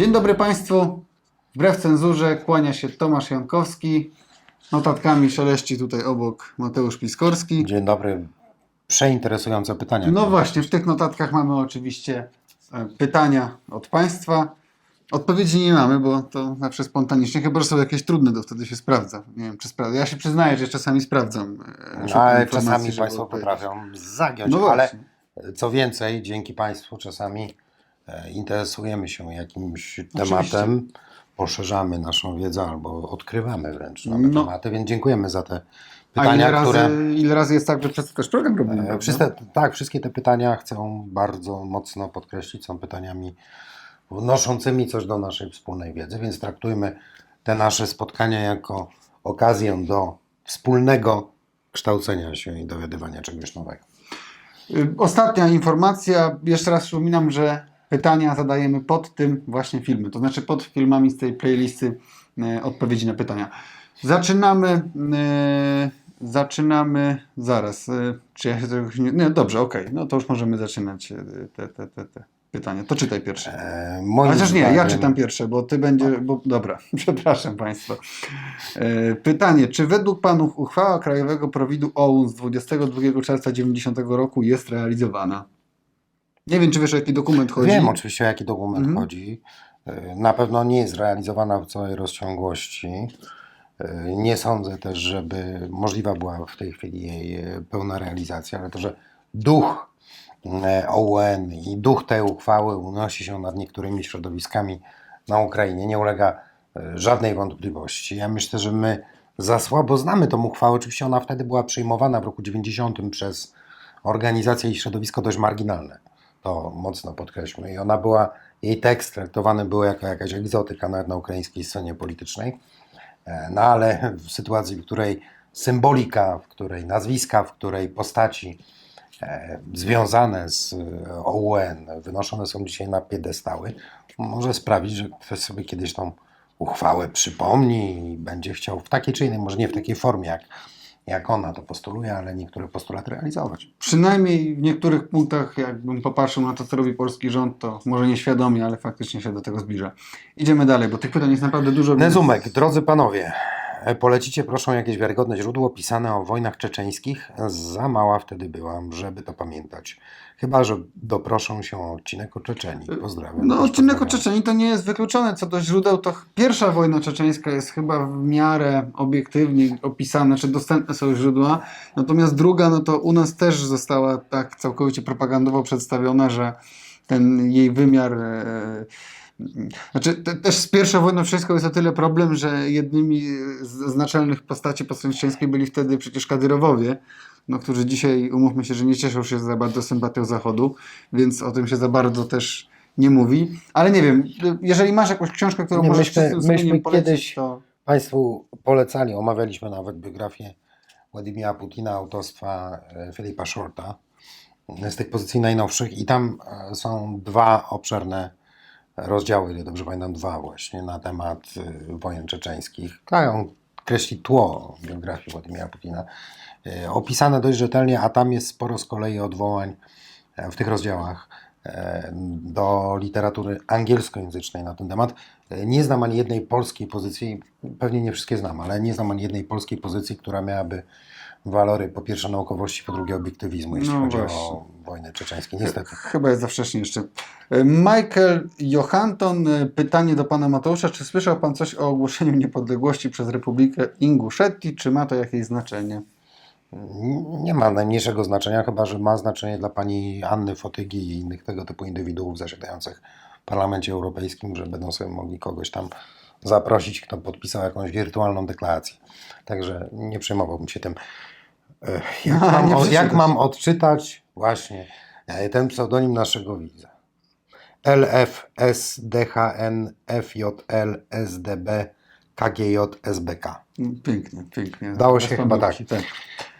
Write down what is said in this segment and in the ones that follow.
Dzień dobry Państwu. Wbrew cenzurze kłania się Tomasz Jankowski. Notatkami szeleści tutaj obok Mateusz Piskorski. Dzień dobry. Przeinteresujące pytania. No właśnie, w tych notatkach mamy oczywiście e, pytania od Państwa. Odpowiedzi nie mamy, bo to zawsze spontanicznie, chyba że są jakieś trudne, to wtedy się sprawdza. Nie wiem, czy sprawdza. Ja się przyznaję, że czasami sprawdzam. No, ale czasami Państwo potrafią zagiąć, No ale co więcej, dzięki Państwu czasami interesujemy się jakimś Oczywiście. tematem, poszerzamy naszą wiedzę albo odkrywamy wręcz nowe No. tematy, więc dziękujemy za te A ile pytania, razy, które... ile razy jest tak, że przez to też program robimy? E? Wszystkie, tak, wszystkie te pytania chcę bardzo mocno podkreślić, są pytaniami wnoszącymi coś do naszej wspólnej wiedzy, więc traktujmy te nasze spotkania jako okazję do wspólnego kształcenia się i dowiadywania czegoś nowego. Y, Ostatnia informacja. Jeszcze raz przypominam, że pytania zadajemy pod tym właśnie filmem. To znaczy pod filmami z tej playlisty e, odpowiedzi na pytania. Zaczynamy. e, zaczynamy zaraz. E, czy ja się tego nie. nie dobrze, okej. No to już możemy zaczynać te, te, te, te pytania. To czytaj pierwsze. E, moim Chociaż nie, ja czytam pierwsze, bo ty będzie. Bo, dobra, przepraszam Państwa. E, pytanie: czy według Panów uchwała Krajowego Prowidu OUN z 22 czerwca 90 roku jest realizowana? Nie wiem, czy wiesz, o jaki dokument chodzi. Wiem oczywiście, o jaki dokument Mhm. chodzi. E, Na pewno nie jest realizowana w całej rozciągłości. E, Nie sądzę też, żeby możliwa była w tej chwili jej e, pełna realizacja, ale to, że duch OUN i duch tej uchwały unosi się nad niektórymi środowiskami na Ukrainie, nie ulega żadnej wątpliwości. Ja myślę, że my za słabo znamy tą uchwałę. Oczywiście ona wtedy była przyjmowana w roku 90 przez organizacje i środowisko dość marginalne. To mocno podkreślmy. I ona była, jej tekst traktowany był jako jakaś egzotyka nawet na ukraińskiej scenie politycznej. E, No ale w sytuacji, w której symbolika, w której nazwiska, w której postaci e, związane z e, OUN wynoszone są dzisiaj na piedestały, może sprawić, że ktoś sobie kiedyś tą uchwałę przypomni i będzie chciał w takiej czy innej, może nie w takiej formie, jak, jak ona to postuluje, ale niektóre postulaty realizować. Przynajmniej w niektórych punktach, jakbym popatrzył na to, co robi polski rząd, to może nieświadomie, ale faktycznie się do tego zbliża. Idziemy dalej, bo tych pytań jest naprawdę dużo. więc- Nezumek, drodzy panowie, polecicie proszę jakieś wiarygodne źródło pisane o wojnach czeczeńskich. Za mała wtedy byłam, żeby to pamiętać. Chyba, że doproszą się o odcinek o Czeczenii. Pozdrawiam. No, odcinek o. Czeczeni to nie jest wykluczone. Co do źródeł, to pierwsza wojna czeczeńska jest chyba w miarę obiektywnie opisana, czy dostępne są źródła. Natomiast druga, no to u nas też została tak całkowicie propagandowo przedstawiona, że ten jej wymiar. E, znaczy, te, też z pierwszą wojną wszystko jest o tyle problem, że jednymi z, naczelnych postaci po stronie czeczeńskiej byli wtedy przecież Kadyrowowie, no, którzy dzisiaj, umówmy się, że nie cieszą się za bardzo sympatią Zachodu, więc o tym się za bardzo też nie mówi. Ale nie wiem, jeżeli masz jakąś książkę, którą Nie, możesz myśmy- myśmy polecić, kiedyś- to... Państwu polecali, omawialiśmy nawet biografię Władimira Putina autorstwa e, Filipa Shorta z tych pozycji najnowszych i tam e, są dwa obszerne rozdziały, ile dobrze pamiętam, dwa właśnie na temat e, wojen czeczeńskich. Tak, on kreśli tło biografii Władimira Putina. E, Opisane dość rzetelnie, a tam jest sporo z kolei odwołań e, w tych rozdziałach e, do literatury angielskojęzycznej na ten temat. E, Nie znam ani jednej polskiej pozycji, pewnie nie wszystkie znam, ale nie znam ani jednej polskiej pozycji, która miałaby walory po pierwsze naukowości, po drugie obiektywizmu, jeśli No chodzi właśnie. o wojnę czeczeńską. Niestety. Chyba jest za wcześnie jeszcze. E, Michael Johanton, e, pytanie do pana Mateusza. Czy słyszał pan coś o ogłoszeniu niepodległości przez Republikę Inguszetii? Czy ma to jakieś znaczenie? Nie ma najmniejszego znaczenia, chyba że ma znaczenie dla pani Anny Fotygi i innych tego typu indywiduów zasiadających w Parlamencie Europejskim, że będą sobie mogli kogoś tam zaprosić, kto podpisał jakąś wirtualną deklarację. Także nie przejmowałbym się tym. E, Jak, A, mam, o- jak mam odczytać właśnie ten pseudonim naszego widza? LF, SDHN, FJL, SDB, KGJ, SBK. Pięknie, pięknie. Dało się chyba pamięci, tak.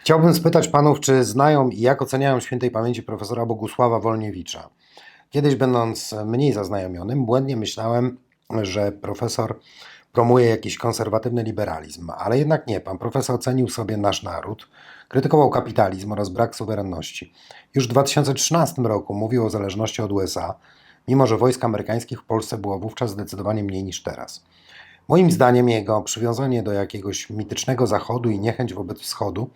Chciałbym spytać panów, czy znają i jak oceniają świętej pamięci profesora Bogusława Wolniewicza. Kiedyś, będąc mniej zaznajomionym, błędnie myślałem, że profesor promuje jakiś konserwatywny liberalizm, ale jednak nie. Pan profesor cenił sobie nasz naród, krytykował kapitalizm oraz brak suwerenności. Już w 2013 roku mówił o zależności od USA, mimo że wojsk amerykańskich w Polsce było wówczas zdecydowanie mniej niż teraz. Moim zdaniem jego przywiązanie do jakiegoś mitycznego Zachodu i niechęć wobec Wschodu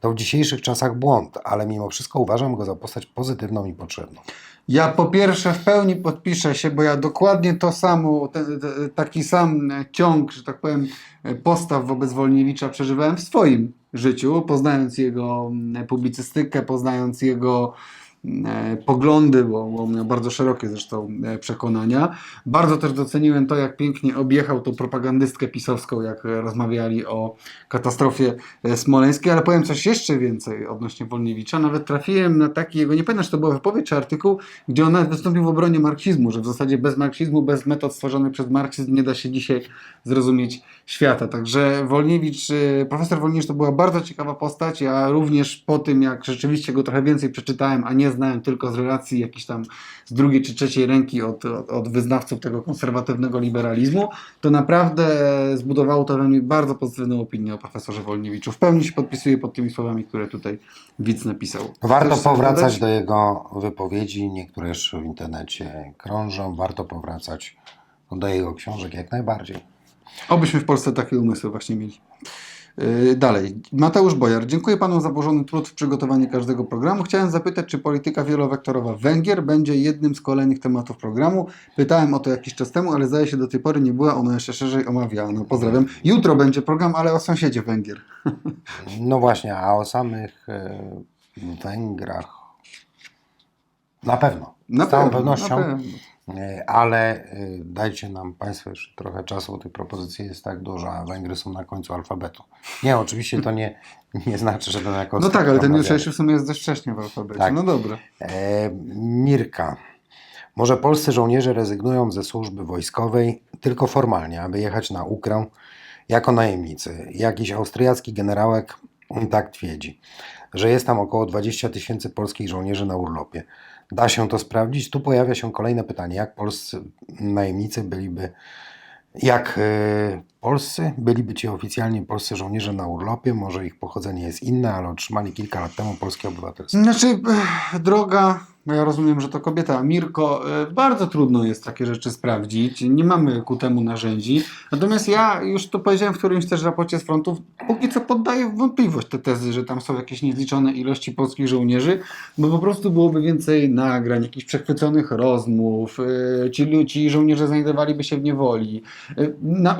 to w dzisiejszych czasach błąd, ale mimo wszystko uważam go za postać pozytywną i potrzebną. Ja po pierwsze w pełni podpiszę się, bo ja dokładnie to samo, taki sam ciąg, że tak powiem, postaw wobec Wolniewicza przeżywałem w swoim życiu, poznając jego publicystykę, poznając jego poglądy, bo, bo miał bardzo szerokie zresztą e, przekonania. Bardzo też doceniłem to, jak pięknie objechał tą propagandystkę pisowską, jak e, rozmawiali o katastrofie e, smoleńskiej, ale powiem coś jeszcze więcej odnośnie Wolniewicza. Nawet trafiłem na taki jego, nie pamiętam, czy to była wypowiedź czy artykuł, gdzie on wystąpił w obronie marksizmu, że w zasadzie bez marksizmu, bez metod stworzonych przez marksizm nie da się dzisiaj zrozumieć świata. Także Wolniewicz, e, profesor Wolniewicz to była bardzo ciekawa postać. Ja również po tym, jak rzeczywiście go trochę więcej przeczytałem, a nie znałem tylko z relacji jakiejś tam z drugiej czy trzeciej ręki od, od, od wyznawców tego konserwatywnego liberalizmu, to naprawdę zbudowało to we mnie bardzo pozytywną opinię o profesorze Wolniewiczu. W pełni się podpisuję pod tymi słowami, które tutaj widz napisał. Warto Chcesz powracać do jego wypowiedzi, niektóre już w internecie krążą, warto powracać do jego książek jak najbardziej. Obyśmy w Polsce takie umysły właśnie mieli. Yy, Dalej. Mateusz Bojar. Dziękuję panu za włożony trud w przygotowanie każdego programu. Chciałem zapytać, czy polityka wielowektorowa Węgier będzie jednym z kolejnych tematów programu. Pytałem o to jakiś czas temu, ale zdaje się do tej pory nie była ona jeszcze szerzej omawiana. Pozdrawiam. Jutro będzie program, ale o sąsiedzie Węgier. No właśnie, a o samych e, Węgrach na pewno. Na z całą pewno, pewnością. E, Ale e, dajcie nam Państwo jeszcze trochę czasu, bo tych propozycji jest tak dużo, a Węgry są na końcu alfabetu. Nie, oczywiście to nie, nie znaczy, że to jako No tak, ale ten jutrzejszy w sumie jest dość wcześnie w alfabecie. Tak. No dobra. E, Mirka. Może polscy żołnierze rezygnują ze służby wojskowej tylko formalnie, aby jechać na Ukrę jako najemnicy. Jakiś austriacki generałek tak twierdzi, że jest tam około 20 tysięcy polskich żołnierzy na urlopie. Da się to sprawdzić? Tu pojawia się kolejne pytanie. Jak polscy najemnicy byliby, jak e, polscy byliby ci oficjalnie polscy żołnierze na urlopie? Może ich pochodzenie jest inne, ale otrzymali kilka lat temu polskie obywatelstwo. Znaczy, droga, ja rozumiem, że to kobieta, Mirko, bardzo trudno jest takie rzeczy sprawdzić. Nie mamy ku temu narzędzi. Natomiast ja już to powiedziałem w którymś też raporcie z frontów, póki co poddaję wątpliwość te tezy, że tam są jakieś niezliczone ilości polskich żołnierzy, bo po prostu byłoby więcej nagrań, jakichś przechwyconych rozmów, ci, ci żołnierze znajdowaliby się w niewoli. Na,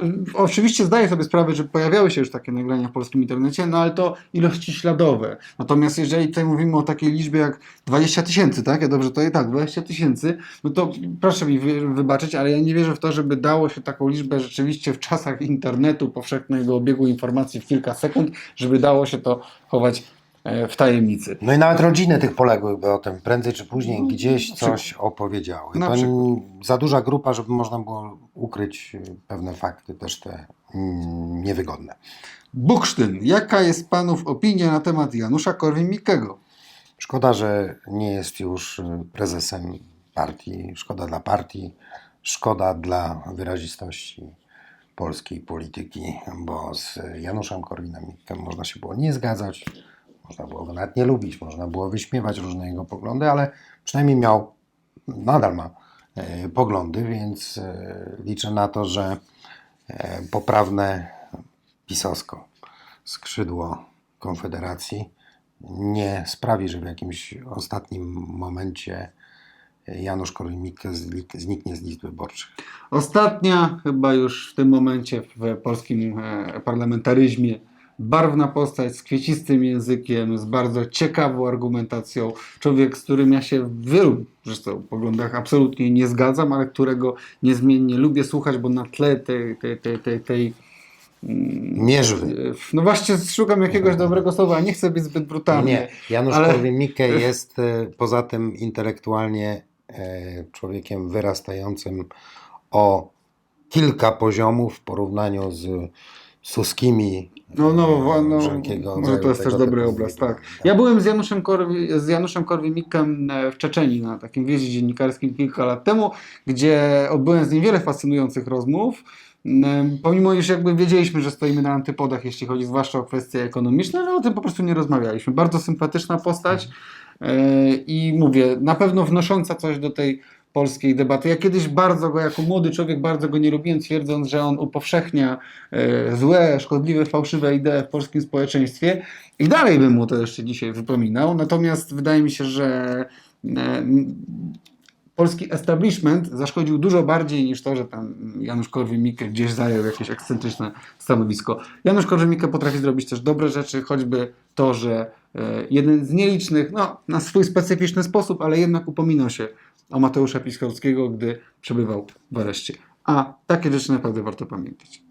oczywiście zdaję sobie sprawę, że pojawiały się już takie nagrania w polskim internecie, no ale to ilości śladowe. Natomiast jeżeli tutaj mówimy o takiej liczbie jak 20 tysięcy, tak? Ja dobrze to i tak, 20 tysięcy, no to proszę mi wy, wybaczyć, ale ja nie wierzę w to, żeby dało się taką liczbę rzeczywiście w czasach internetu, powszechnego obiegu informacji w kilka sekund, żeby dało się to chować w tajemnicy. No i nawet rodziny tych poległych by o tym prędzej czy później No, gdzieś coś opowiedziały. To za duża grupa, żeby można było ukryć y, pewne fakty, też te mm, niewygodne. Buksztyn. Jaka jest panów opinia na temat Janusza Korwin-Mikkego? Szkoda, że nie jest już y, prezesem partii. Szkoda dla partii, szkoda dla wyrazistości polskiej polityki, bo z Januszem Korwinem-Mikkem można się było nie zgadzać, można było go nawet nie lubić, można było wyśmiewać różne jego poglądy, ale przynajmniej miał, nadal ma e, poglądy, więc e, liczę na to, że e, poprawne pisowsko skrzydło Konfederacji nie sprawi, że w jakimś ostatnim momencie Janusz Korwin-Mikke znik- zniknie z list wyborczych. Ostatnia, chyba już w tym momencie w polskim parlamentaryzmie, barwna postać z kwiecistym językiem, z bardzo ciekawą argumentacją. Człowiek, z którym ja się w wielu zresztą poglądach absolutnie nie zgadzam, ale którego niezmiennie lubię słuchać, bo na tle tej, tej, tej, tej, tej Mierzwy. no właśnie szukam jakiegoś dobrego słowa, nie chcę być zbyt brutalny. Nie, Janusz ale- Korwin-Mikke jest e, poza tym intelektualnie e, człowiekiem wyrastającym o kilka poziomów w porównaniu z Suskimi. No, no, e, no może to rodzaju jest też dobry obraz, tak. Ja byłem z Januszem, Korwi, z Januszem Korwin-Mikkem e, w Czeczeni na takim wjeździe dziennikarskim kilka lat temu, gdzie odbyłem z nim wiele fascynujących rozmów. Mm, Pomimo iż jakby wiedzieliśmy, że stoimy na antypodach, jeśli chodzi zwłaszcza o kwestie ekonomiczne, ale o tym po prostu nie rozmawialiśmy. Bardzo sympatyczna postać e, i mówię, na pewno wnosząca coś do tej polskiej debaty. Ja kiedyś bardzo go, jako młody człowiek, bardzo go nie lubiłem, twierdząc, że on upowszechnia e, złe, szkodliwe, fałszywe idee w polskim społeczeństwie i dalej bym mu to jeszcze dzisiaj wypominał. Natomiast wydaje mi się, że e, polski establishment zaszkodził dużo bardziej niż to, że tam Janusz Korwin-Mikke gdzieś zajął jakieś ekscentryczne stanowisko. Janusz Korwin-Mikke potrafi zrobić też dobre rzeczy, choćby to, że e, jeden z nielicznych, no na swój specyficzny sposób, ale jednak upominał się o Mateusza Piskorskiego, gdy przebywał w areszcie. A takie rzeczy naprawdę warto pamiętać.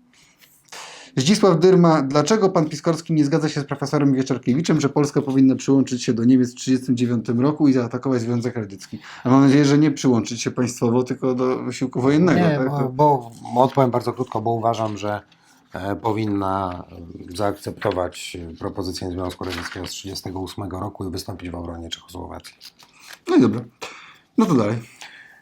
Zdzisław Dyrma, dlaczego pan Piskorski nie zgadza się z profesorem Wieczorkiewiczem, że Polska powinna przyłączyć się do Niemiec w 1939 roku i zaatakować Związek Radziecki? A mam nadzieję, że nie przyłączyć się państwowo, tylko do wysiłku wojennego. Nie, tak? bo, bo odpowiem bardzo krótko, bo uważam, że e, powinna e, zaakceptować propozycję Związku Radzieckiego z 1938 roku i wystąpić w obronie Czechosłowacji. No i dobra. No to dalej.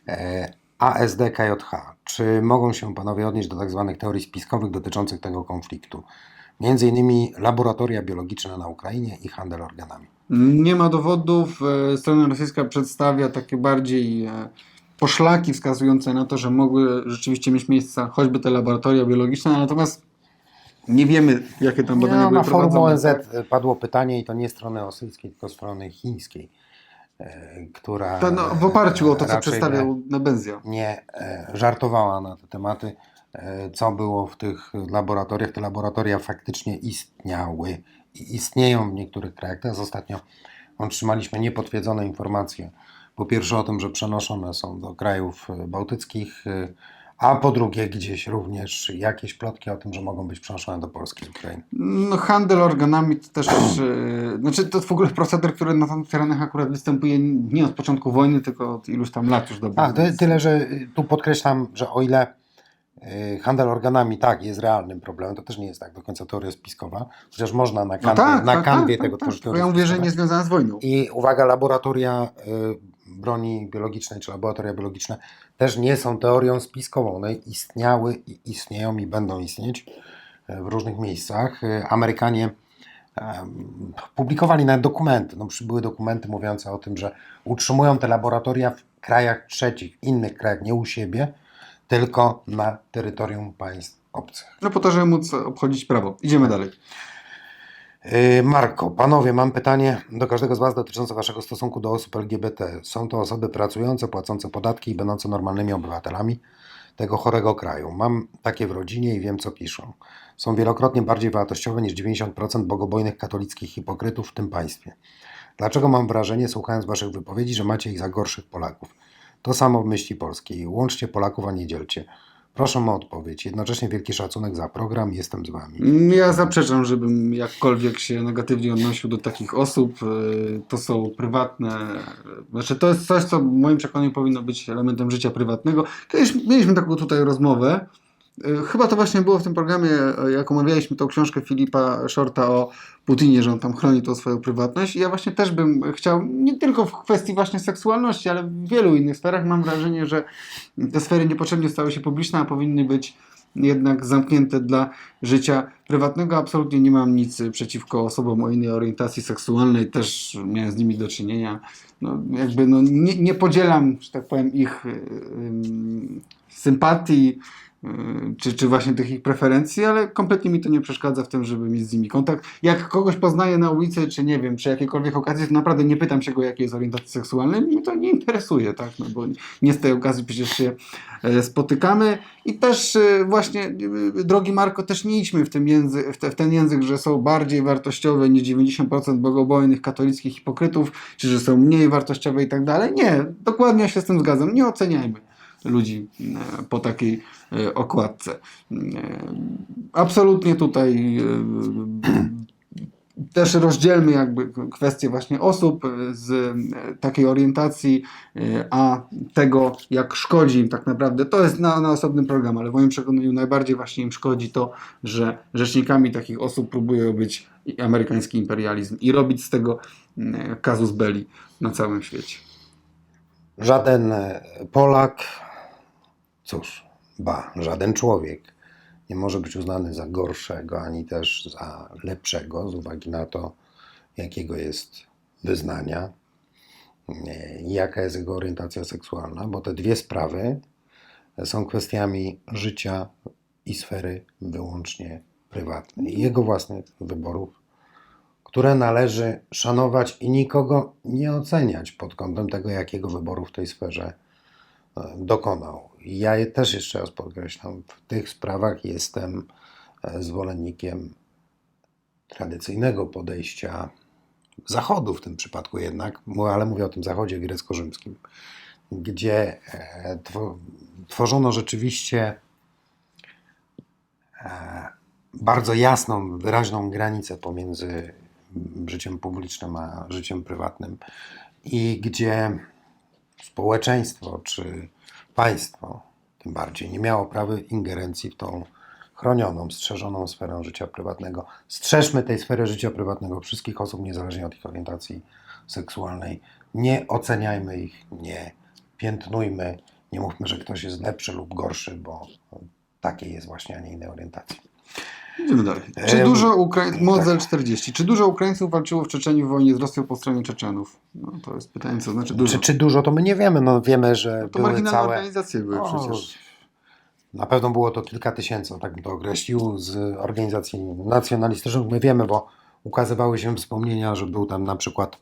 E, ASD KJH. Czy mogą się panowie odnieść do tak zwanych teorii spiskowych dotyczących tego konfliktu? Między innymi laboratoria biologiczne na Ukrainie i handel organami. Nie ma dowodów. E, Strona rosyjska przedstawia takie bardziej e, poszlaki wskazujące na to, że mogły rzeczywiście mieć miejsce choćby te laboratoria biologiczne, natomiast nie wiemy, jakie tam badania No, były na forum prowadzone. ONZ tak? padło pytanie i to nie strony rosyjskiej, tylko strony chińskiej, która To, no, w oparciu o to, co przedstawiał Nebenzja. nie e, żartowała na te tematy, e, co było w tych laboratoriach. Te laboratoria faktycznie istniały i istnieją w niektórych krajach. Teraz ostatnio otrzymaliśmy niepotwierdzone informacje. Po pierwsze o tym, że przenoszone są do krajów e, bałtyckich, e, a po drugie gdzieś również jakieś plotki o tym, że mogą być przenoszone do Polski z Ukrainy. No, handel organami to też, e, znaczy to w ogóle proceder, który na tych terenach akurat występuje nie od początku wojny, tylko od iluś tam lat już dobrze. A, to, tyle, że y, tu podkreślam, że o ile y, handel organami tak jest realnym problemem, to też nie jest tak do końca teoria spiskowa, chociaż można na No kanwie, tak, na tak, kanwie tak, tego tak, tworzyć tak. Ja mówię, że nie związana z wojną. I uwaga, laboratoria y, broni biologicznej czy laboratoria biologiczne też nie są teorią spiskową. One istniały i istnieją i będą istnieć y, w różnych miejscach. Y, Amerykanie publikowali nawet dokumenty. No, były dokumenty mówiące o tym, że utrzymują te laboratoria w krajach trzecich, innych krajach, nie u siebie, tylko na terytorium państw obcych. No po to, żeby móc obchodzić prawo. Idziemy dalej. Yy, Marko, panowie, mam pytanie do każdego z Was dotyczące Waszego stosunku do osób LGBT. Są to osoby pracujące, płacące podatki i będące normalnymi obywatelami tego chorego kraju. Mam takie w rodzinie i wiem, co piszą. Są wielokrotnie bardziej wartościowe niż 90% bogobojnych katolickich hipokrytów w tym państwie. Dlaczego mam wrażenie, słuchając Waszych wypowiedzi, że macie ich za gorszych Polaków? To samo w myśli polskiej. Łączcie Polaków, a nie dzielcie. Proszę o odpowiedź. Jednocześnie wielki szacunek za program. Jestem z Wami. Ja zaprzeczam, żebym jakkolwiek się negatywnie odnosił do takich osób. Yy, To są prywatne. Znaczy, to jest coś, co w moim przekonaniu powinno być elementem życia prywatnego. Kiedyś mieliśmy taką tutaj rozmowę. Yy, Chyba to właśnie było w tym programie, yy, jak omawialiśmy tą książkę Filipa Shorta o Putinie, że on tam chroni tą swoją prywatność. I ja właśnie też bym chciał, nie tylko w kwestii właśnie seksualności, ale w wielu innych sferach mam wrażenie, że te sfery niepotrzebnie stały się publiczne, a powinny być jednak zamknięte dla życia prywatnego. Absolutnie nie mam nic przeciwko osobom o innej orientacji seksualnej, też miałem z nimi do czynienia. No, jakby no, nie, nie podzielam, że tak powiem, ich y, ym, sympatii czy, czy właśnie tych ich preferencji, ale kompletnie mi to nie przeszkadza w tym, żeby mieć z nimi kontakt. Jak kogoś poznaję na ulicy, czy nie wiem, przy jakiejkolwiek okazji, to naprawdę nie pytam się go, jakiej jest orientacji seksualnej, mnie to nie interesuje, tak, no bo nie z tej okazji przecież się e, spotykamy i też e, właśnie, e, drogi Marko, też nie idźmy w, tym język, w, te, w ten język, że są bardziej wartościowe niż 90% bogobojnych katolickich hipokrytów, czy że są mniej wartościowe i tak dalej. Nie, dokładnie się z tym zgadzam. Nie oceniajmy ludzi e, po takiej e, okładce. E, Absolutnie tutaj też rozdzielmy jakby kwestie właśnie osób z takiej orientacji, a tego jak szkodzi im tak naprawdę. To jest na, na osobnym program, ale w moim przekonaniu najbardziej właśnie im szkodzi to, że rzecznikami takich osób próbują być amerykański imperializm i robić z tego casus belli na całym świecie. Żaden Polak, cóż, ba, żaden człowiek nie może być uznany za gorszego ani też za lepszego z uwagi na to, jakiego jest wyznania. e, jaka jest jego orientacja seksualna, bo te dwie sprawy są kwestiami życia i sfery wyłącznie prywatnej, jego własnych wyborów, które należy szanować i nikogo nie oceniać pod kątem tego, jakiego wyboru w tej sferze dokonał. Ja je też jeszcze raz podkreślam, w tych sprawach jestem e, zwolennikiem tradycyjnego podejścia Zachodu w tym przypadku jednak, ale mówię o tym Zachodzie grecko-rzymskim, gdzie e, two- tworzono rzeczywiście e, bardzo jasną, wyraźną granicę pomiędzy życiem publicznym a życiem prywatnym i gdzie społeczeństwo czy państwo tym bardziej nie miało prawa ingerencji w tą chronioną, strzeżoną sferę życia prywatnego. Strzeżmy tej sfery życia prywatnego wszystkich osób, niezależnie od ich orientacji seksualnej. Nie oceniajmy ich, nie piętnujmy, nie mówmy, że ktoś jest lepszy lub gorszy, bo takiej jest właśnie, a nie innej orientacji. Idziemy dalej. Czy Em, dużo Ukraińców, Model tak. 40, czy dużo Ukraińców walczyło w Czeczeniu w wojnie z Rosją po stronie Czeczenów? No to jest pytanie, co znaczy dużo. Czy, czy dużo, to my nie wiemy. No, wiemy, że to były marginalne całe... organizacje były O, przecież. Na pewno było to kilka tysięcy, tak bym to określił, z organizacji nacjonalistycznych. My wiemy, bo ukazywały się wspomnienia, że był tam na przykład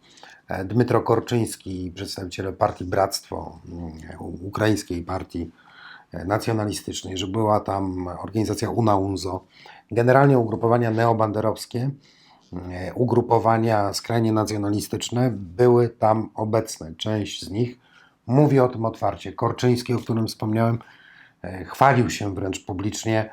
e, Dmytro Korczyński, przedstawiciel partii Bractwo, mm, ukraińskiej partii e, nacjonalistycznej, że była tam organizacja UNA-UNZO, generalnie ugrupowania neobanderowskie, e, ugrupowania skrajnie nacjonalistyczne były tam obecne. Część z nich mówi o tym otwarcie. Korczyński, o którym wspomniałem, e, chwalił się wręcz publicznie,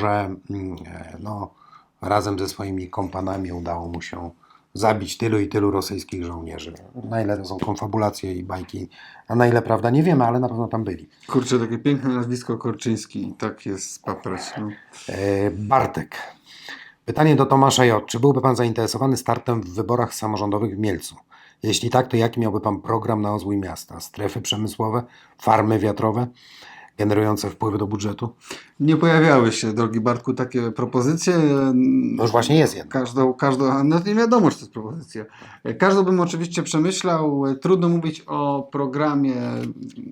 że mm, e, no, razem ze swoimi kompanami udało mu się zabić tylu i tylu rosyjskich żołnierzy. Na ile to są konfabulacje i bajki, a na ile prawda nie wiemy, ale na pewno tam byli. Kurczę, takie piękne nazwisko Korczyński i tak jest spaprać. No. E, Bartek. Pytanie do Tomasza J. Czy byłby Pan zainteresowany startem w wyborach samorządowych w Mielcu? Jeśli tak, to jaki miałby Pan program na rozwój miasta? Strefy przemysłowe, farmy wiatrowe, generujące wpływy do budżetu? Nie pojawiały się, drogi Bartku, takie propozycje. No już właśnie jest jedna. Każdą, każdą, no nie wiadomo, czy to jest propozycja. Każdą bym oczywiście przemyślał. Trudno mówić o programie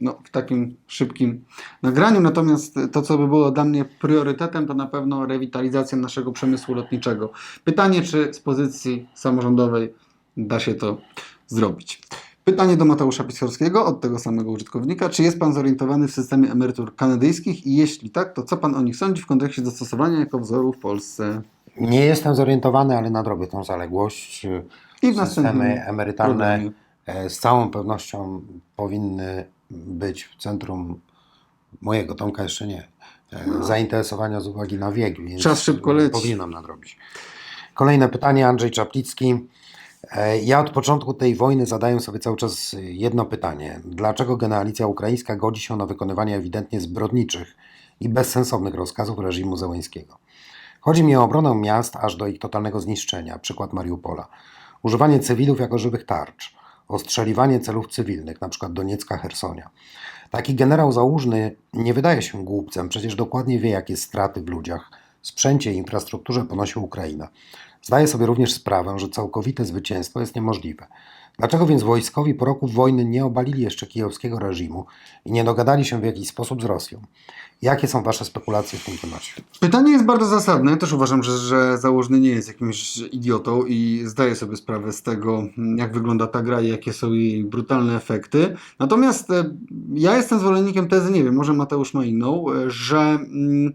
no, w takim szybkim nagraniu, natomiast to, co by było dla mnie priorytetem, to na pewno rewitalizacja naszego przemysłu lotniczego. Pytanie, czy z pozycji samorządowej da się to zrobić. Pytanie do Mateusza Piskorskiego od tego samego użytkownika. Czy jest Pan zorientowany w systemie emerytur kanadyjskich i jeśli tak, to co Pan o nich sądzi w kontekście dostosowania jako wzoru w Polsce? Nie jestem zorientowany, ale nadrobię tą zaległość. I w następnym Systemy emerytalne programie. e, z całą pewnością powinny być w centrum mojego, Tomka jeszcze nie, e, zainteresowania z uwagi na wiek, więc Czas szybko leci. powinnam nadrobić. Kolejne pytanie, Andrzej Czaplicki. E, Ja od początku tej wojny zadaję sobie cały czas jedno pytanie. Dlaczego generalicja ukraińska godzi się na wykonywanie ewidentnie zbrodniczych i bezsensownych rozkazów reżimu Zełęńskiego? Chodzi mi o obronę miast aż do ich totalnego zniszczenia, przykład Mariupola. Używanie cywilów jako żywych tarcz, ostrzeliwanie celów cywilnych, np. Doniecka, Hersonia. Taki generał Załużny nie wydaje się głupcem, przecież dokładnie wie, jakie straty w ludziach, sprzęcie i infrastrukturze ponosi Ukraina. Zdaje sobie również sprawę, że całkowite zwycięstwo jest niemożliwe. Dlaczego więc wojskowi po roku wojny nie obalili jeszcze kijowskiego reżimu i nie dogadali się w jakiś sposób z Rosją? Jakie są Wasze spekulacje w tym temacie? Pytanie jest bardzo zasadne. Ja też uważam, że, że założny nie jest jakimś idiotą i zdaje sobie sprawę z tego, jak wygląda ta gra i jakie są jej brutalne efekty. Natomiast e, ja jestem zwolennikiem tezy, nie wiem, może Mateusz ma inną, e, że mm,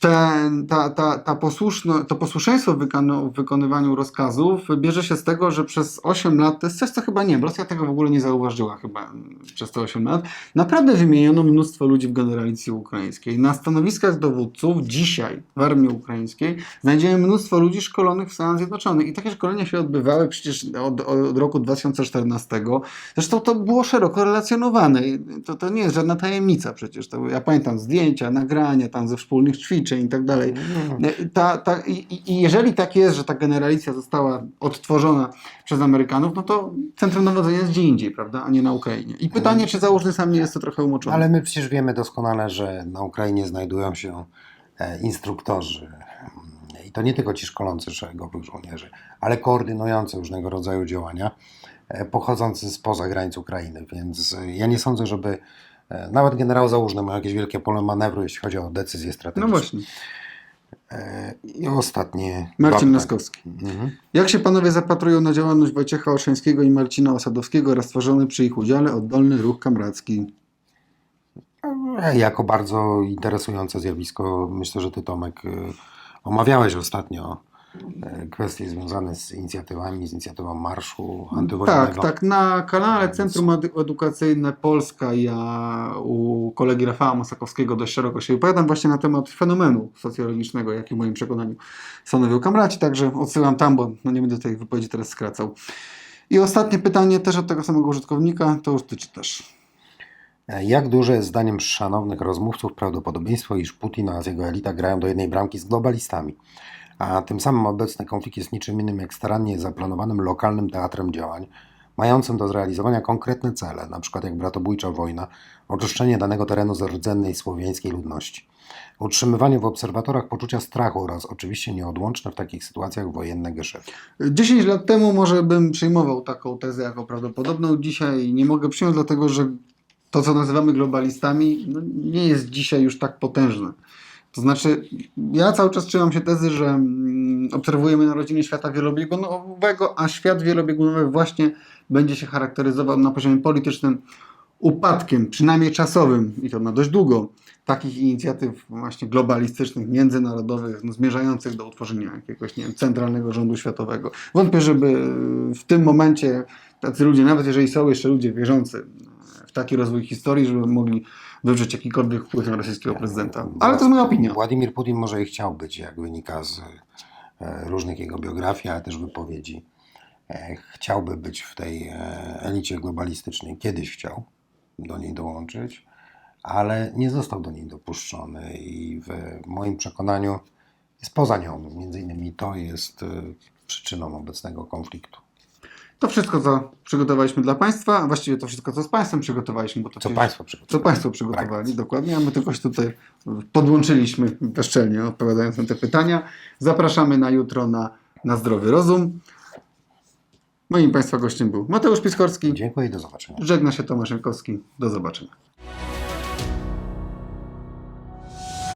ten, ta, ta, ta posłuszno, to posłuszeństwo w, wykonywaniu rozkazów bierze się z tego, że przez 8 lat, to jest coś, co chyba nie, Rosja tego w ogóle nie zauważyła chyba przez te 8 lat, naprawdę wymieniono mnóstwo ludzi w generalicji ukraińskiej. Na stanowiskach dowódców dzisiaj w armii ukraińskiej znajdziemy mnóstwo ludzi szkolonych w Stanach Zjednoczonych i takie szkolenia się odbywały przecież od, od roku 2014. Zresztą to było szeroko relacjonowane. To, to nie jest żadna tajemnica przecież. To, ja pamiętam zdjęcia, nagrania tam ze wspólnych ćwiczeń i tak dalej. Ta, ta, i, i- jeżeli tak jest, że ta generalicja została odtworzona przez Amerykanów, no to centrum dowodzenia jest gdzie indziej, prawda, a nie na Ukrainie. I pytanie, czy założny sam nie jest to trochę umoczony. Ale my przecież wiemy doskonale, że na Ukrainie znajdują się e, instruktorzy. I to nie tylko ci szkolący szeregowych żołnierzy, ale koordynujący różnego rodzaju działania. e, pochodzący spoza granic Ukrainy, więc e, ja nie sądzę, żeby e, nawet generał Załużny miał jakieś wielkie pole manewru, jeśli chodzi o decyzje No strategiczne. właśnie. E, I ostatnie. Marcin dwa Laskowski. Mhm. Jak się panowie zapatrują na działalność Wojciecha Olszańskiego i Marcina Osadowskiego oraz stworzony przy ich udziale oddolny ruch kamracki? E, Jako bardzo interesujące zjawisko, myślę, że ty Tomek e, omawiałeś ostatnio e, kwestie związane z inicjatywami, z inicjatywą marszu antywojennego. Tak, tak. Na kanale Centrum Edu- Edukacyjne Polska ja u kolegi Rafała Masakowskiego dość szeroko się wypowiadam właśnie na temat fenomenu socjologicznego, jaki w moim przekonaniu stanowią kamraci, także odsyłam tam, bo no nie będę tej wypowiedzi teraz skracał. I ostatnie pytanie też od tego samego użytkownika, to już ty czytasz. E, Jak duże jest zdaniem szanownych rozmówców prawdopodobieństwo, iż Putin oraz jego elita grają do jednej bramki z globalistami? A tym samym obecny konflikt jest niczym innym jak starannie zaplanowanym lokalnym teatrem działań, mającym do zrealizowania konkretne cele, np. jak bratobójcza wojna, oczyszczenie danego terenu z rdzennej słowiańskiej ludności. Utrzymywanie w obserwatorach poczucia strachu oraz oczywiście nieodłączne w takich sytuacjach wojenne geszefty. 10 lat temu może bym przyjmował taką tezę jako prawdopodobną. Dzisiaj nie mogę przyjąć, dlatego że to, co nazywamy globalistami, no, nie jest dzisiaj już tak potężne. To znaczy, ja cały czas trzymam się tezy, że mm, obserwujemy narodziny świata wielobiegunowego, a świat wielobiegunowy właśnie będzie się charakteryzował na poziomie politycznym upadkiem, przynajmniej czasowym, i to na dość długo, takich inicjatyw właśnie globalistycznych, międzynarodowych, no, zmierzających do utworzenia jakiegoś nie wiem, centralnego rządu światowego. Wątpię, żeby w tym momencie tacy ludzie, nawet jeżeli są jeszcze ludzie wierzący w taki rozwój historii, żeby mogli wywrzeć jakikolwiek wpływ na rosyjskiego prezydenta. Ale to jest moja opinia. Władimir Putin może i chciał być, jak wynika z e, różnych jego biografii, ale też wypowiedzi. E, Chciałby być w tej e, elicie globalistycznej. Kiedyś chciał do niej dołączyć, ale nie został do niej dopuszczony i w moim przekonaniu jest poza nią. Między innymi to jest przyczyną obecnego konfliktu. To wszystko, co przygotowaliśmy dla Państwa, a właściwie to wszystko, co z Państwem przygotowaliśmy, bo to Co Państwo co przygotowali? Państwo przygotowali, dokładnie, a my tylko się tutaj podłączyliśmy bezczelnie, odpowiadając na te pytania. Zapraszamy na jutro na, na Zdrowy Rozum. Moim Państwa gościem był Mateusz Piskorski. Dziękuję i do zobaczenia. Żegna się Tomasz Jankowski. Do zobaczenia.